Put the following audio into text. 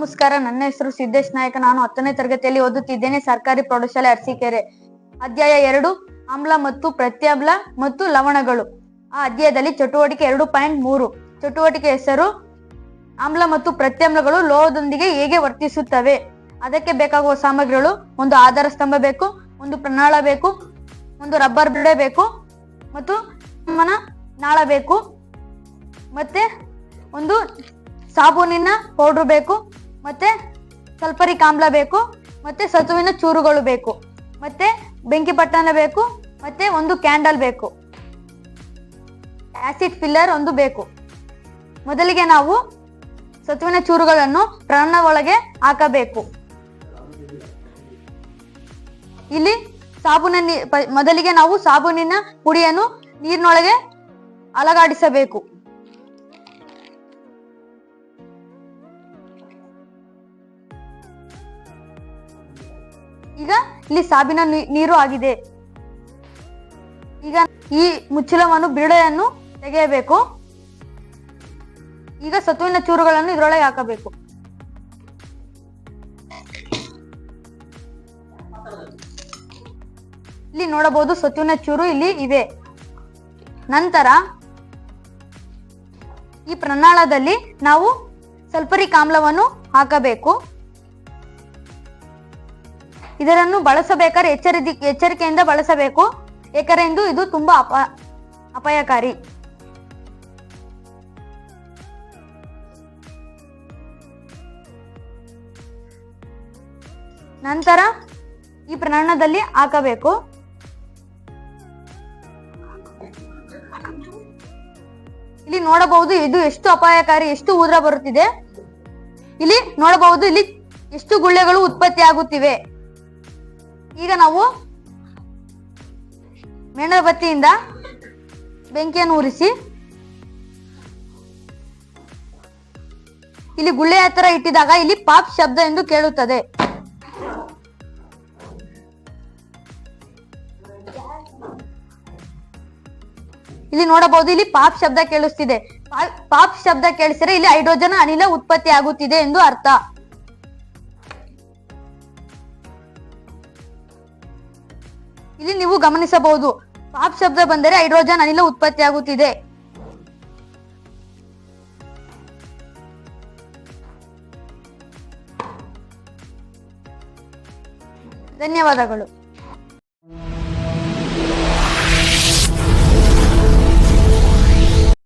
ನಮಸ್ಕಾರ. ನನ್ನ ಹೆಸರು ಸಿದ್ದೇಶ್ ನಾಯಕ. ನಾನು ಹತ್ತನೇ ತರಗತಿಯಲ್ಲಿ ಓದುತ್ತಿದ್ದೇನೆ. ಸರ್ಕಾರಿ ಪ್ರೌಢಶಾಲೆ ಅರಸೀಕೆರೆ. ಅಧ್ಯಾಯ ಎರಡು, ಆಮ್ಲ ಮತ್ತು ಪ್ರತ್ಯಾಮ್ಲ ಮತ್ತು ಲವಣಗಳು. ಆ ಅಧ್ಯಾಯದಲ್ಲಿ ಚಟುವಟಿಕೆ ಎರಡು ಪಾಯಿಂಟ್ ಮೂರು. ಚಟುವಟಿಕೆ ಹೆಸರು, ಆಮ್ಲ ಮತ್ತು ಪ್ರತ್ಯಾಮ್ಲಗಳು ಲೋಹದೊಂದಿಗೆ ಹೇಗೆ ವರ್ತಿಸುತ್ತವೆ? ಅದಕ್ಕೆ ಬೇಕಾಗುವ ಸಾಮಗ್ರಿಗಳು, ಒಂದು ಆಧಾರ ಸ್ತಂಭ ಬೇಕು, ಒಂದು ಪ್ರನಾಳ ಬೇಕು, ಒಂದು ರಬ್ಬರ್ ಬಿಡೆ ಬೇಕು ಮತ್ತು ನಾಳ ಬೇಕು. ಮತ್ತೆ ಒಂದು ಸಾಬೂನಿನ ಪೌಡ್ರ್ ಬೇಕು ಮತ್ತೆ ಸಲ್ಪರಿ ಆಮ್ಲ ಬೇಕು, ಮತ್ತೆ ಸತುವಿನ ಚೂರುಗಳು ಬೇಕು, ಮತ್ತೆ ಬೆಂಕಿ ಪಟ್ಟಣ ಬೇಕು, ಮತ್ತೆ ಒಂದು ಕ್ಯಾಂಡಲ್ ಬೇಕು. ಆಸಿಡ್ ಫಿಲ್ಲರ್ ಒಂದು ಬೇಕು. ಮೊದಲಿಗೆ ನಾವು ಸತುವಿನ ಚೂರುಗಳನ್ನು ಪ್ರಾಣ ಒಳಗೆ ಹಾಕಬೇಕು. ಇಲ್ಲಿ ಸಾಬೂನ ಮೊದಲಿಗೆ ನಾವು ಸಾಬೂನಿನ ಪುಡಿಯನ್ನು ನೀರಿನೊಳಗೆ ಅಲಗಾಡಿಸಬೇಕು. ಈಗ ಇಲ್ಲಿ ಸಾಬಿನ ನೀರು ಆಗಿದೆ. ಈಗ ಈ ಮುಚ್ಚಳವನ್ನು, ಬಿರುಡೆಯನ್ನು ತೆಗೆಯಬೇಕು. ಈಗ ಸತುವಿನ ಚೂರುಗಳನ್ನು ಇದರೊಳಗೆ ಹಾಕಬೇಕು. ಇಲ್ಲಿ ನೋಡಬಹುದು ಸತುವಿನ ಚೂರು ಇಲ್ಲಿ ಇದೆ. ನಂತರ ಈ ಪ್ರಣಾಳದಲ್ಲಿ ನಾವು ಸಲ್ಫರಿಕ್ ಆಮ್ಲವನ್ನು ಹಾಕಬೇಕು. ಇದನ್ನು ಬಳಸಬೇಕಾದ್ರೆ ಎಚ್ಚರಿ ಎಚ್ಚರಿಕೆಯಿಂದ ಬಳಸಬೇಕು. ಏಕೆಂದು ಇದು ತುಂಬಾ ಅಪ, ಅಪಾಯಕಾರಿ. ನಂತರ ಈ ಪ್ರಮಾಣದಲ್ಲಿ ಹಾಕಬೇಕು. ಇಲ್ಲಿ ನೋಡಬಹುದು ಇದು ಎಷ್ಟು ಅಪಾಯಕಾರಿ, ಎಷ್ಟು ಊದ್ರ ಬರುತ್ತಿದೆ. ಇಲ್ಲಿ ನೋಡಬಹುದು ಇಲ್ಲಿ ಎಷ್ಟು ಗುಳ್ಳೆಗಳು ಉತ್ಪತ್ತಿ ಆಗುತ್ತಿವೆ ಈಗ ನಾವು ಮೇಣಬತ್ತಿಯಿಂದ ಬೆಂಕಿಯನ್ನು ಉರಿಸಿ, ಇಲ್ಲಿ ಗುಳ್ಳೆ ಹತ್ತಿರ ಇಟ್ಟಿದಾಗ ಇಲ್ಲಿ ಪಾಪ್ ಶಬ್ದ ಎಂದು ಕೇಳುತ್ತದೆ. ಇಲ್ಲಿ ನೋಡಬಹುದು, ಇಲ್ಲಿ ಪಾಪ್ ಶಬ್ದ ಕೇಳಿಸ್ತಿದೆ. ಪಾಪ್ ಶಬ್ದ ಕೇಳಿಸಿದ್ರೆ ಇಲ್ಲಿ ಹೈಡ್ರೋಜನ್ ಅನಿಲ ಉತ್ಪತ್ತಿ ಆಗುತ್ತಿದೆ ಎಂದು ಅರ್ಥ. ಇಲ್ಲಿ ನೀವು ಗಮನಿಸಬಹುದು. ಪಾಪ್ ಶಬ್ದ ಬಂದರೆ ಹೈಡ್ರೋಜನ್ ಅನಿಲ ಉತ್ಪತ್ತಿ ಆಗುತ್ತಿದೆ. ಧನ್ಯವಾದಗಳು.